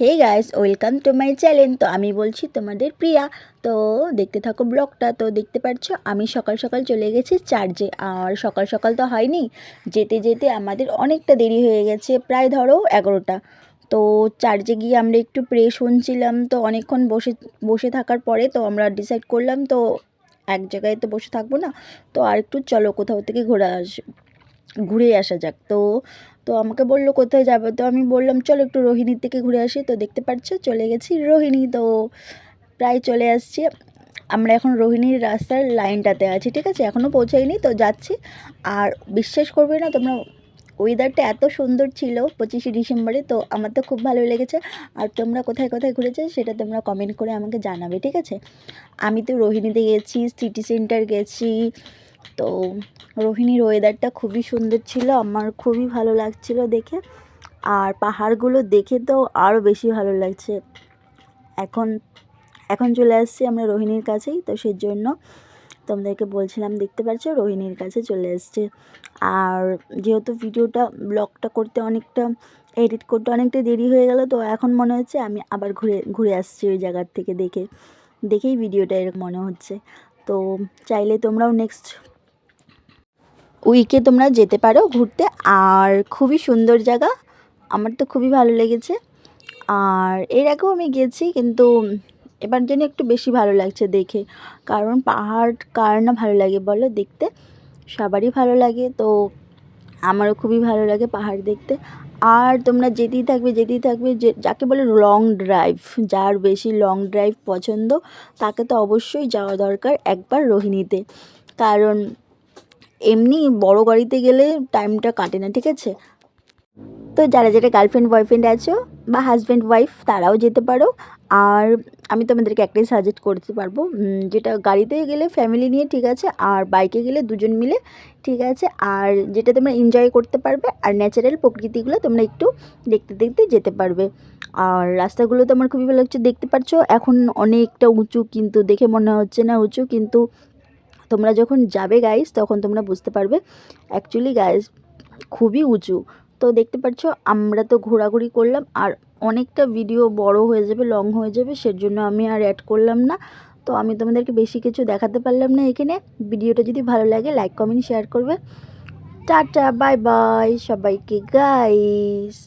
Hey guys welcome to my channel তো আমি বলছি তোমাদের প্রিয়া। তো দেখতে থাকো ব্লগটা। তো দেখতে পাচ্ছ আমি সকাল সকাল চলে গেছি চার্জে আর সকাল সকাল তো হয়নি, যেতে যেতে আমাদের অনেকটা দেরি হয়ে গেছে, প্রায় ধরো এগারোটা। তো চার্জে গিয়ে আমরা একটু প্রে শুনছিলাম। তো অনেকক্ষণ বসে বসে থাকার পরে তো আমরা ডিসাইড করলাম, তো এক জায়গায় তো বসে থাকব না। তো আর একটু চলো কোথাও থেকে ঘোরা আস ঘুরে আসা যাক। তো তো আমাকে বলল, কোথায় যাবে? তো আমি বললাম, চলো একটু রোহিণীর থেকে ঘুরে আসি। তো দেখতে পাচ্ছ চলে গেছি রোহিণী। তো প্রায় চলে আসছি। আমরা এখন রোহিণীর রাস্তার লাইনটাতে আছি, ঠিক আছে? এখনও পৌঁছাইনি তো যাচ্ছি। আর বিশ্বাস করবে না, তোমরা ওয়েদারটা এত সুন্দর ছিল পঁচিশে ডিসেম্বরে, তো আমার তো খুব ভালো লেগেছে। আর তোমরা কোথায় কোথায় ঘুরেছো, সেটা তোমরা কমেন্ট করে আমাকে জানাবে, ঠিক আছে? আমি তো রোহিণীতে গেছি সিটি সেন্টার গেছি তো রোহিণীর ওয়েদারটা খুবই সুন্দর ছিল, আমার খুবই ভালো লাগছিল দেখে। আর পাহাড়গুলো দেখে তো আরও বেশি ভালো লাগছে। এখন এখন চলে আসছি আমরা রোহিণীর কাছেই, তো সেই জন্য তোমাদেরকে বলছিলাম, দেখতে পাচ্ছ রোহিণীর কাছে চলে এসছে আর যেহেতু ভিডিওটা ব্লগটা করতে অনেকটা এডিট করতে অনেকটা দেরি হয়ে গেল, তো এখন মনে হচ্ছে আমি আবার ঘুরে ঘুরে আসছি ওই জায়গার থেকে দেখে, দেখেই ভিডিওটা এরকম মনে হচ্ছে। তো চাইলে তোমরাও নেক্সট উইকে তোমরা যেতে পারো ঘুরতে। আর খুবই সুন্দর জায়গা। আমার তো খুবই ভালো লেগেছে। আর এর আগেও আমি গেছি কিন্তু এবার যেন একটু বেশি ভালো লাগছে দেখে। কারণ পাহাড় কার না ভালো লাগে বলো দেখতে? সবারই ভালো লাগে, তো আমারও খুবই ভালো লাগে পাহাড় দেখতে। আর তোমরা যেতেই থাকবে যেতেই থাকবে, যে, যাকে বলে লং ড্রাইভ যার বেশি লং ড্রাইভ পছন্দ, তাকে তো অবশ্যই যাওয়া দরকার একবার রোহিণীতে। কারণ এমনি বড় গাড়িতে গেলে টাইমটা কাটে না, ঠিক আছে? তো যারা যারা গার্লফ্রেন্ড বয়ফ্রেন্ড আছো বা হাজব্যান্ড ওয়াইফ তারাও যেতে পারো। আর আমি তোমাদেরকে একটাই সাজেস্ট করতে পারব যেটা গাড়িতে গেলে ফ্যামিলি নিয়ে, ঠিক আছে? আর বাইকে গেলে দুজন মিলে, ঠিক আছে? আর যেটা তোমরা এনজয় করতে পারবে, আর ন্যাচারাল প্রকৃতিগুলো তোমরা একটু দেখতে দেখতে যেতে পারবে। আর রাস্তাগুলো তো আমার খুবই ভালো লাগছে, দেখতে পাচ্ছ এখন অনেকটা উঁচু, কিন্তু দেখে মনে হচ্ছে না উঁচু, কিন্তু তোমরা যখন যাবে গাইস তখন তোমরা বুঝতে পারবে অ্যাকচুয়ালি গাইস খুবই উঁচু। তো দেখতে পাচ্ছ, আমরা তো ঘোরাঘুরি করলাম, আর অনেকটা ভিডিও বড় হয়ে যাবে লং হয়ে যাবে, সেজন্য আমি আর অ্যাড করলাম না। তো আমি তোমাদেরকে বেশি কিছু দেখাতে পারলাম না এখানে। ভিডিওটা যদি ভালো লাগে লাইক কমেন্ট শেয়ার করবে। টাটা বাই বাই সবাইকে গাইস